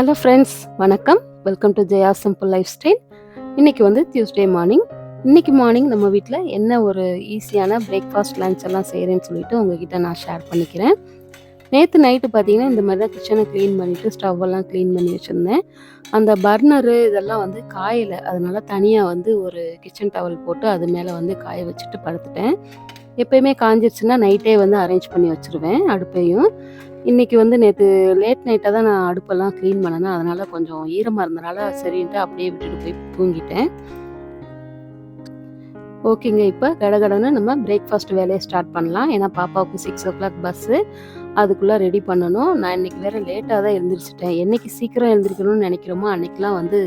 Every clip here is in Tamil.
ஹலோ ஃப்ரெண்ட்ஸ் வணக்கம். Welcome to Jaya simple life style இன்றைக்கி வந்து டியூஸ்டே மார்னிங் இன்றைக்கி மார்னிங் நம்ம வீட்டில் என்ன ஒரு ஈஸியான பிரேக்ஃபாஸ்ட் லஞ்ச் எல்லாம் செய்கிறேன்னு சொல்லிட்டு உங்ககிட்ட நான் ஷேர் பண்ணிக்கிறேன். நேற்று நைட்டு பார்த்தீங்கன்னா இந்த மாதிரி தான் கிச்சனை க்ளீன் பண்ணிவிட்டு ஸ்டவ்வெல்லாம் க்ளீன் பண்ணி வச்சுருந்தேன். அந்த பர்னரு இதெல்லாம் வந்து காயில் அதனால தனியாக வந்து ஒரு கிச்சன் டவல் போட்டு அது மேலே வந்து காய வச்சுட்டு படுத்துட்டேன். எப்பயுமே காஞ்சிருச்சுன்னா நைட்டே வந்து அரேஞ்ச் பண்ணி வச்சுருவேன் அடுப்பையும். இன்னைக்கு வந்து நேற்று லேட் நைட்டாக தான் நான் அடுப்பெல்லாம் க்ளீன் பண்ணேன். அதனால் கொஞ்சம் ஈரமாக இருந்தனால சரின்ட்டு அப்படியே விட்டுட்டு போய் தூங்கிட்டேன். ஓகேங்க இப்போ கடகடன்னு நம்ம பிரேக்ஃபாஸ்ட் வேலையை ஸ்டார்ட் பண்ணலாம். ஏன்னா பாப்பாவுக்கு சிக்ஸ் ஓ கிளாக் பஸ்ஸு அதுக்குள்ளே ரெடி பண்ணணும். நான் இன்னைக்கு வேறு லேட்டாக தான் எழுந்திரிச்சிட்டேன் என்றைக்கு சீக்கிரம் எழுந்திரிக்கணும்னு நினைக்கிறோமோ அன்னைக்கெலாம் வந்து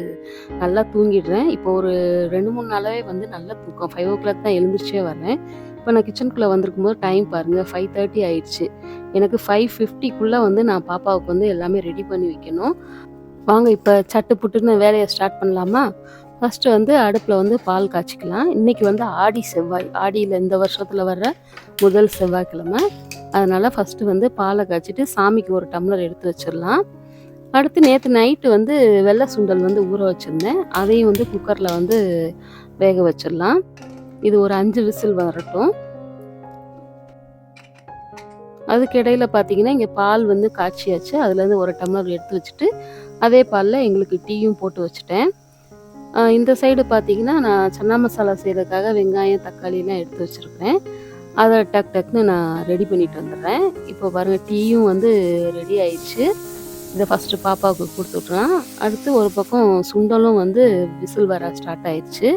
நல்லா தூங்கிடுறேன். இப்போ ஒரு ரெண்டு மூணு நாளாகவே வந்து நல்லா தூக்கம். ஃபைவ் ஓ கிளாக் தான் எழுந்திரிச்சே வரேன் இப்போ நான் கிச்சனுக்குள்ளே வந்திருக்கும் போது டைம் பாருங்கள் ஃபைவ் தேர்ட்டி ஆயிடுச்சு. எனக்கு ஃபைவ் ஃபிஃப்டிக்குள்ளே வந்து நான் பாப்பாவுக்கு வந்து எல்லாமே ரெடி பண்ணி வைக்கணும். வாங்க இப்போ சட்டு புட்டுன்னு வேலையை ஸ்டார்ட் பண்ணலாமா? ஃபஸ்ட்டு வந்து அடுப்பில் வந்து பால் காய்ச்சிக்கலாம். இன்றைக்கி வந்து ஆடி செவ்வாய். ஆடியில் இந்த வருஷத்தில் வர்ற முதல் செவ்வாய்க்கிழமை. அதனால் ஃபஸ்ட்டு வந்து பாலை காய்ச்சிட்டு சாமிக்கு ஒரு டம்ளர் எடுத்து வச்சிடலாம். அடுத்து நேற்று நைட்டு வந்து வெள்ளை சுண்டல் வந்து ஊற வச்சுருந்தேன். அதையும் வந்து குக்கரில் வந்து வேக வச்சிடலாம். இது ஒரு அஞ்சு விசில் வரட்டும். அதுக்கு பார்த்தீங்கன்னா இங்கே பால் வந்து காய்ச்சியாச்சு. அதுலேருந்து ஒரு டம்ளர் எடுத்து வச்சுட்டு அதே பாலில் எங்களுக்கு டீயும் போட்டு வச்சுட்டேன். இந்த சைடு பார்த்தீங்கன்னா நான் சன்னா மசாலா செய்கிறதுக்காக வெங்காயம் தக்காளிலாம் எடுத்து வச்சுருக்கிறேன். அதை டக் டக்னு நான் ரெடி பண்ணிட்டு வந்துடுறேன். இப்போ பாருங்கள் டீயும் வந்து ரெடி ஆயிடுச்சு. இதை ஃபஸ்ட்டு பாப்பாவுக்கு கொடுத்துட்றேன் அடுத்து ஒரு பக்கம் சுண்டலும் வந்து விசில் வர ஸ்டார்ட் ஆயிடுச்சு.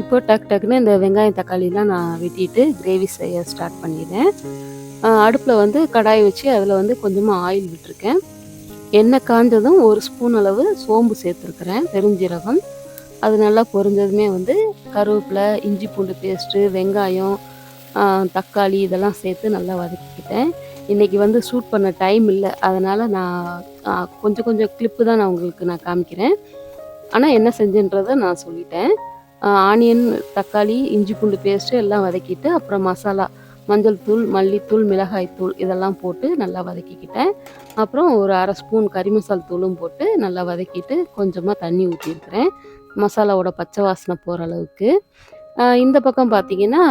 இப்போ டக் டக்குன்னு இந்த வெங்காயம் தக்காளிலாம் நான் வெட்டிட்டு கிரேவி செய்ய ஸ்டார்ட் பண்ணிடுறேன். அடுப்பில் வந்து கடாயை வச்சு அதில் வந்து கொஞ்சமாக ஆயில் விட்டுருக்கேன். எண்ணெய் காஞ்சதும் ஒரு ஸ்பூன் அளவு சோம்பு சேர்த்துருக்குறேன் பெருஞ்சீரகம். அது நல்லா பொரிஞ்சதுமே வந்து கருவேப்பிலை இஞ்சி பூண்டு பேஸ்ட்டு வெங்காயம் தக்காளி இதெல்லாம் சேர்த்து நல்லா வதக்கிக்கிட்டேன். இன்றைக்கி வந்து ஷூட் பண்ண டைம் இல்லை அதனால் நான் கொஞ்சம் கொஞ்சம் கிளிப்பு தான் நான் உங்களுக்கு நான் காமிக்கிறேன். ஆனால் என்ன செஞ்சேன்றதை நான் சொல்லிட்டேன். ஆனியன் தக்காளி இஞ்சி பூண்டு பேஸ்ட்டு எல்லாம் வதக்கிட்டு அப்புறம் மசாலா மஞ்சள் தூள் மல்லித்தூள் மிளகாய் தூள் இதெல்லாம் போட்டு நல்லா வதக்கிக்கிட்டேன். அப்புறம் ஒரு அரை ஸ்பூன் கறி மசால் தூளும் போட்டு நல்லா வதக்கிட்டு கொஞ்சமாக தண்ணி ஊற்றிருக்கிறேன் மசாலாவோட பச்சை வாசனை போகிற அளவுக்கு. இந்த பக்கம் பார்த்தீங்கன்னா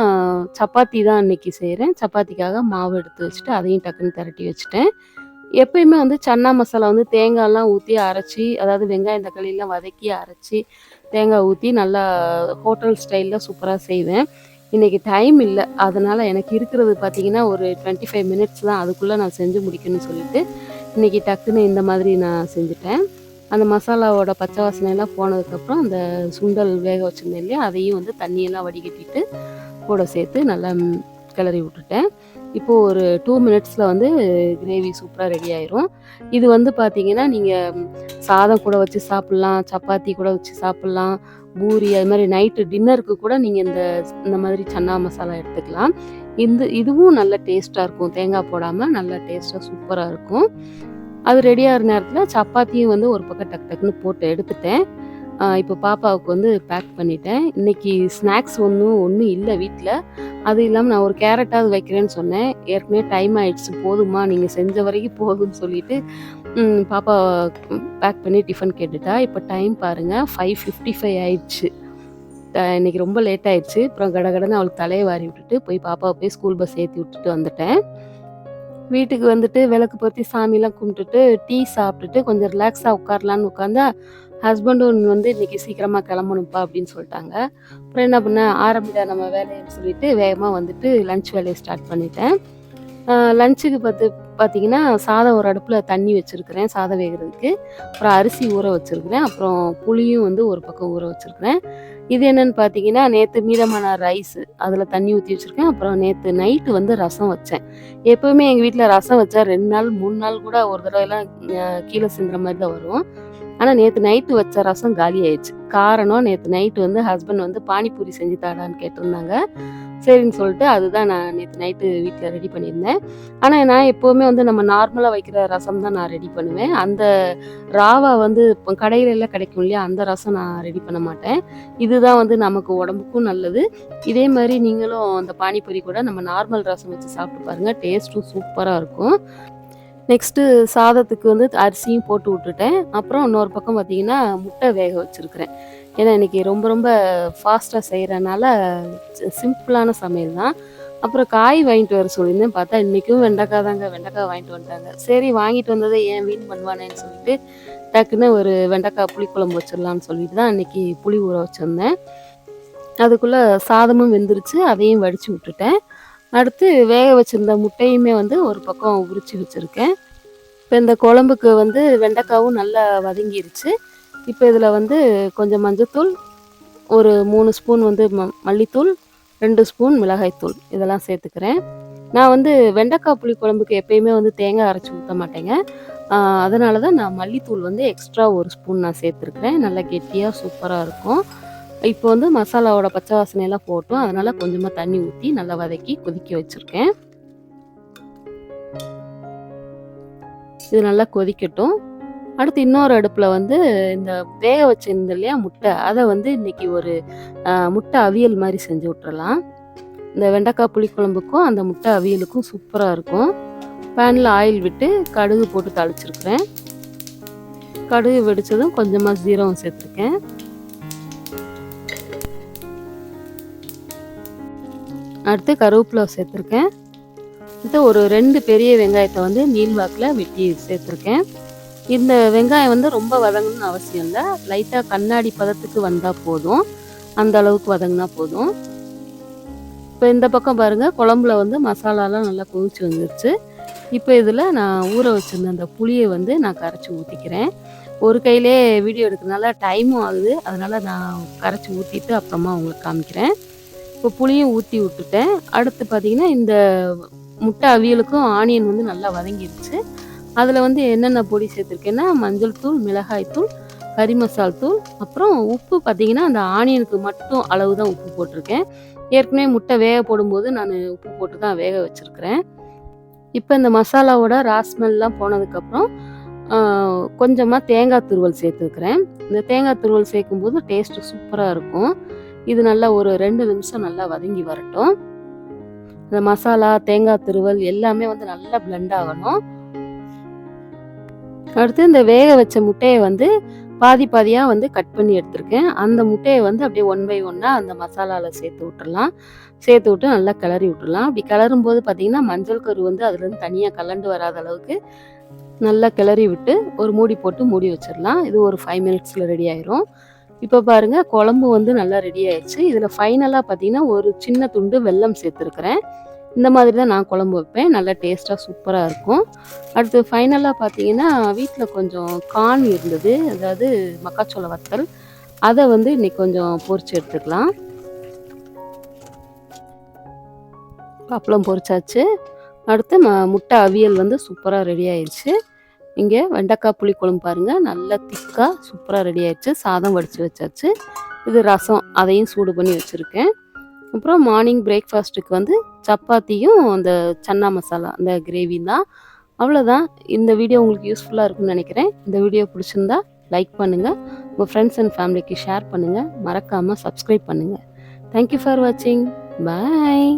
சப்பாத்தி தான் அன்றைக்கி செய்கிறேன் சப்பாத்திக்காக மாவு எடுத்து வச்சுட்டு அதையும் டக்குன்னு திரட்டி வச்சுட்டேன். எப்பயுமே வந்து சன்னா மசாலா வந்து தேங்காயெல்லாம் ஊற்றி அரைச்சி அதாவது வெங்காயம் தக்காளிலாம் வதக்கி அரைச்சி தேங்காய் ஊற்றி நல்லா ஹோட்டல் ஸ்டைலில் சூப்பராக செய்வேன். இன்றைக்கி டைம் இல்லை. அதனால் எனக்கு இருக்கிறது பார்த்தீங்கன்னா ஒரு டுவெண்ட்டி ஃபைவ் மினிட்ஸ் தான். அதுக்குள்ளே நான் செஞ்சு முடிக்கணும்னு சொல்லிட்டு இன்றைக்கி டக்குன்னு இந்த மாதிரி நான் செஞ்சுட்டேன். அந்த மசாலாவோட பச்சை வாசனை எல்லாம் போனதுக்கப்புறம் அந்த சுண்டல் வேக வச்சுருந்தேன் இல்லையா? அதையும் வந்து தண்ணியெல்லாம் வடிகட்டிட்டு கூட சேர்த்து நல்லா கிளறி விட்டுட்டேன். இப்போது ஒரு டூ மினிட்ஸில் வந்து கிரேவி சூப்பராக ரெடி ஆயிரும். இது வந்து பார்த்தீங்கன்னா நீங்கள் சாதம் கூட வச்சு சாப்பிட்லாம் சப்பாத்தி கூட வச்சு சாப்பிட்லாம் பூரி அது மாதிரி நைட்டு டின்னருக்கு கூட நீங்கள் இந்த இந்த மாதிரி சன்னா மசாலா எடுத்துக்கலாம். இந்த இதுவும் நல்ல டேஸ்ட்டாக இருக்கும். தேங்காய் போடாமல் நல்ல டேஸ்ட்டாக சூப்பராக இருக்கும். அது ரெடியாகிற நேரத்தில் சப்பாத்தியும் வந்து ஒரு பக்கம் டக் டக்குன்னு போட்டு எடுத்துட்டேன். இப்போ பாப்பாவுக்கு வந்து பேக் பண்ணிட்டேன். இன்றைக்கி ஸ்நாக்ஸ் ஒன்றும் ஒன்றும் இல்லை வீட்டில் அது இல்லாமல் நான் ஒரு கேரட்டாவது வைக்கிறேன்னு சொன்னேன். ஏற்கனவே டைம் ஆகிடுச்சு போதுமா நீங்கள் செஞ்ச வரைக்கும் போதும்னு சொல்லிட்டு பாப்பா பேக் பண்ணி டிஃபன் கேட்டுட்டா. இப்போ டைம் பாருங்கள் ஃபைவ் ஃபிஃப்டி ஃபைவ் ஆயிடுச்சு. இன்றைக்கி இன்னைக்கு ரொம்ப லேட் ஆயிடுச்சு. அப்புறம் கடகடன்னு அவளுக்கு தலையை வாரி விட்டுட்டு போய் பாப்பாவை போய் ஸ்கூல் பஸ் ஏற்றி விட்டுட்டு வந்துட்டேன். வீட்டுக்கு வந்துட்டு விளக்கு பொருத்தி சாமிலாம் கும்பிட்டுட்டு டீ சாப்பிட்டுட்டு கொஞ்சம் ரிலாக்ஸாக உட்காரலான்னு உட்காந்தா ஹஸ்பண்டும் வந்து இன்னைக்கு சீக்கிரமாக கிளம்பணும்ப்பா அப்படின்னு சொல்லிட்டாங்க. அப்புறம் என்ன பண்ணேன் ஆரம்பிடா நம்ம வேலைன்னு சொல்லிட்டு வேகமாக வந்துட்டு லஞ்ச் வேலையை ஸ்டார்ட் பண்ணிட்டேன். லஞ்சுக்கு பார்த்து பார்த்தீங்கன்னா சாதம் ஒரு அடுப்பில் தண்ணி வச்சுருக்கிறேன் சாதம் வேகிறதுக்கு. அப்புறம் அரிசி ஊற வச்சுருக்கிறேன் அப்புறம் புளியும் வந்து ஒரு பக்கம் ஊற வச்சுருக்கிறேன். இது என்னன்னு பார்த்தீங்கன்னா நேற்று மீதமான ரைஸ் அதில் தண்ணி ஊற்றி வச்சுருக்கேன் அப்புறம் நேற்று நைட்டு வந்து ரசம் வச்சேன். எப்போவுமே எங்கள் வீட்டில் ரசம் வச்சா ரெண்டு நாள் மூணு நாள் கூட ஒரு தடவைலாம் எல்லாம் கீழே சிந்துற மாதிரி தான் வரும். ஆனால் நேற்று நைட்டு வச்ச ரசம் காலி ஆயிடுச்சு காரணம் நேற்று நைட்டு வந்து ஹஸ்பண்ட் வந்து பானிபூரி செஞ்சு தாடான்னு கேட்டிருந்தாங்க. சரின்னு சொல்லிட்டு அதுதான் நான் நேற்று நைட்டு வீட்டில் ரெடி பண்ணியிருந்தேன். ஆனால் நான் எப்போவுமே வந்து நம்ம நார்மலாக வைக்கிற ரசம் தான் நான் ரெடி பண்ணுவேன். அந்த ராவா வந்து இப்போ கடையில எல்லாம் கிடைக்கும் இல்லையா அந்த ரசம் நான் ரெடி பண்ண மாட்டேன். இதுதான் வந்து நமக்கு உடம்புக்கும் நல்லது. இதே மாதிரி நீங்களும் அந்த பானிபூரி கூட நம்ம நார்மல் ரசம் வச்சு சாப்பிட்டு பாருங்கள் டேஸ்ட்டும் சூப்பராக இருக்கும். நெக்ஸ்ட்டு சாதத்துக்கு வந்து அரிசியும் போட்டு விட்டுட்டேன். அப்புறம் இன்னொரு பக்கம் பார்த்தீங்கன்னா முட்டை வேக வச்சுருக்கிறேன். ஏன்னா இன்றைக்கி ரொம்ப ரொம்ப ஃபாஸ்ட்டாக செய்கிறனால சிம்பிளான சமையல் தான். அப்புறம் காய் வாங்கிட்டு வர சொல்லியிருந்தேன். பார்த்தா இன்றைக்கும் வெண்டைக்காய் தாங்க வெண்டைக்காய் வாங்கிட்டு வந்துட்டாங்க. சரி வாங்கிட்டு வந்ததை ஏன் வீண் பண்ணுவானேன்னு சொல்லிட்டு டக்குன்னு ஒரு வெண்டைக்காய் புளிக்குழம்பு வச்சிடலான்னு சொல்லிட்டு தான் இன்றைக்கி புளி ஊற வச்சுருந்தேன். அதுக்குள்ளே சாதமும் வெந்துருச்சு அதையும் வடித்து விட்டுட்டேன். அடுத்து வேக வச்சுருந்த முட்டையுமே வந்து ஒரு பக்கம் உரித்து வச்சுருக்கேன். இப்போ இந்த குழம்புக்கு வந்து வெண்டைக்காவும் நல்லா வதங்கிருச்சு. இப்போ இதில் வந்து கொஞ்சம் மஞ்சத்தூள் ஒரு மூணு ஸ்பூன் வந்து ம மல்லித்தூள் ரெண்டு ஸ்பூன் மிளகாய்த்தூள் இதெல்லாம் சேர்த்துக்கிறேன். நான் வந்து வெண்டைக்காய் புளி குழம்புக்கு எப்பயுமே வந்து தேங்காய் அரைச்சி ஊற்ற மாட்டேங்க. அதனால தான் நான் மல்லித்தூள் வந்து எக்ஸ்ட்ரா ஒரு ஸ்பூன் நான் சேர்த்துருக்குறேன். நல்லா கெட்டியாக சூப்பராக இருக்கும். இப்போ வந்து மசாலாவோட பச்சை வாசனையெல்லாம் போட்டோம். அதனால் கொஞ்சமாக தண்ணி ஊற்றி நல்லா வதக்கி கொதிக்க வச்சுருக்கேன். இது நல்லா கொதிக்கட்டும். அடுத்து இன்னொரு அடுப்பில் வந்து இந்த வேக வச்சிருந்த இல்லையா முட்டை. அதை வந்து இன்றைக்கி ஒரு முட்டை அவியல் மாதிரி செஞ்சு விட்றலாம் இந்த வெண்டைக்காய் புளிக்குழம்புக்கும் அந்த முட்டை அவியலுக்கும் சூப்பராக இருக்கும். பேனில் ஆயில் விட்டு கடுகு போட்டு தாளிச்சிருக்கிறேன். கடுகு வெடித்ததும் கொஞ்சமாக ஜீரகம் சேர்த்துருக்கேன். அடுத்து கருவேப்பிலை சேர்த்துருக்கேன். அடுத்து ஒரு ரெண்டு பெரிய வெங்காயத்தை வந்து நீள்வாக்கில் வெட்டி சேர்த்துருக்கேன். இந்த வெங்காயம் வந்து ரொம்ப வதங்கணும்னு அவசியம் இல்லை. லைட்டாக கண்ணாடி பதத்துக்கு வந்தால் போதும். அந்த அளவுக்கு வதங்கினா போதும். இப்போ இந்த பக்கம் பாருங்கள் குழம்புல வந்து மசாலாலாம் நல்லா கொதிச்சு வந்துருச்சு. இப்போ இதில் நான் ஊற வச்சுருந்த அந்த புளியை வந்து நான் கரைச்சி ஊற்றிக்கிறேன் ஒரு கையிலே வீடியோ எடுக்கிறதுனால டைமும் ஆகுது. அதனால் நான் கரைச்சி ஊற்றிட்டு அப்புறமா உங்களுக்கு காமிக்கிறேன். இப்போ புளியும் ஊற்றி விட்டுட்டேன். அடுத்து பார்த்திங்கன்னா இந்த முட்டை அவியலுக்கும் ஆனியன் வந்து நல்லா வதங்கிடுச்சு அதில் வந்து என்னென்ன பொடி சேர்த்துருக்கேன்னா மஞ்சள் தூள் மிளகாய் தூள் கறி மசால் தூள் அப்புறம் உப்பு பார்த்திங்கன்னா அந்த ஆனியனுக்கு மட்டும் அளவு தான் உப்பு போட்டிருக்கேன். ஏற்கனவே முட்டை வேக போடும்போது நான் உப்பு போட்டு தான் வேக வச்சுருக்கிறேன். இப்போ இந்த மசாலாவோட ராஸ்மெல்லாம் போனதுக்கப்புறம் கொஞ்சமாக தேங்காய் துருவல் சேர்த்துருக்குறேன். இந்த தேங்காய் துருவல் சேர்க்கும்போது டேஸ்ட்டு சூப்பராக இருக்கும். இது நல்லா ஒரு ரெண்டு நிமிஷம் நல்லா வதங்கி வரட்டும். இந்த மசாலா தேங்காய் துருவல் எல்லாமே வந்து நல்லா பிளெண்ட் ஆகணும். அடுத்து இந்த வேக வச்ச முட்டையை வந்து பாதி பாதியாக வந்து கட் பண்ணி எடுத்திருக்கேன். அந்த முட்டையை வந்து அப்படியே ஒன் பை ஒன்னாக அந்த மசாலாவில் சேர்த்து விட்டுடலாம் சேர்த்து விட்டு நல்லா கிளறி விட்டுடலாம் அப்படி கிளறும் போது பார்த்தீங்கன்னா மஞ்சள் கரு வந்து அதுலேருந்து தனியாக கலண்டு வராத அளவுக்கு நல்லா கிளறி விட்டு ஒரு மூடி போட்டு மூடி வச்சிடலாம் இது ஒரு ஃபைவ் மினிட்ஸில் ரெடி ஆயிரும். இப்போ பாருங்கள் குழம்பு வந்து நல்லா ரெடி ஆயிடுச்சு. இதில் ஃபைனலாக பார்த்தீங்கன்னா ஒரு சின்ன துண்டு வெல்லம் சேர்த்துருக்குறேன். இந்த மாதிரி தான் நான் குழம்பு வைப்பேன். நல்லா டேஸ்ட்டாக சூப்பராக இருக்கும். அடுத்து ஃபைனலாக பார்த்தீங்கன்னா வீட்டில் கொஞ்சம் கான் இருந்தது. அதாவது மக்காச்சோள வத்தல். அதை வந்து இன்னைக்கு கொஞ்சம் பொறிச்சு எடுத்துக்கலாம். அப்பளம் பொரிச்சாச்சு. அடுத்து ம முட்டை அவியல் வந்து சூப்பராக ரெடி ஆயிடுச்சு. இங்கே வெண்டைக்காய் புளி குழம்பு பாருங்கள் நல்லா திக்காக சூப்பராக ரெடி ஆயிடுச்சு. சாதம் வடித்து வச்சாச்சு. இது ரசம். அதையும் சூடு பண்ணி வச்சுருக்கேன். அப்புறம் மார்னிங் பிரேக்ஃபாஸ்ட்டுக்கு வந்து சப்பாத்தியும் அந்த சன்னா மசாலா அந்த கிரேவி தான். அவ்வளோதான் இந்த வீடியோ உங்களுக்கு யூஸ்ஃபுல்லாக இருக்கும்னு நினைக்கிறேன். இந்த வீடியோ பிடிச்சிருந்தா லைக் பண்ணுங்கள் உங்கள் ஃப்ரெண்ட்ஸ் அண்ட் ஃபேமிலிக்கு ஷேர் பண்ணுங்கள் மறக்காமல் சப்ஸ்கிரைப் பண்ணுங்கள் தேங்க்யூ ஃபார் வாட்சிங் பாய்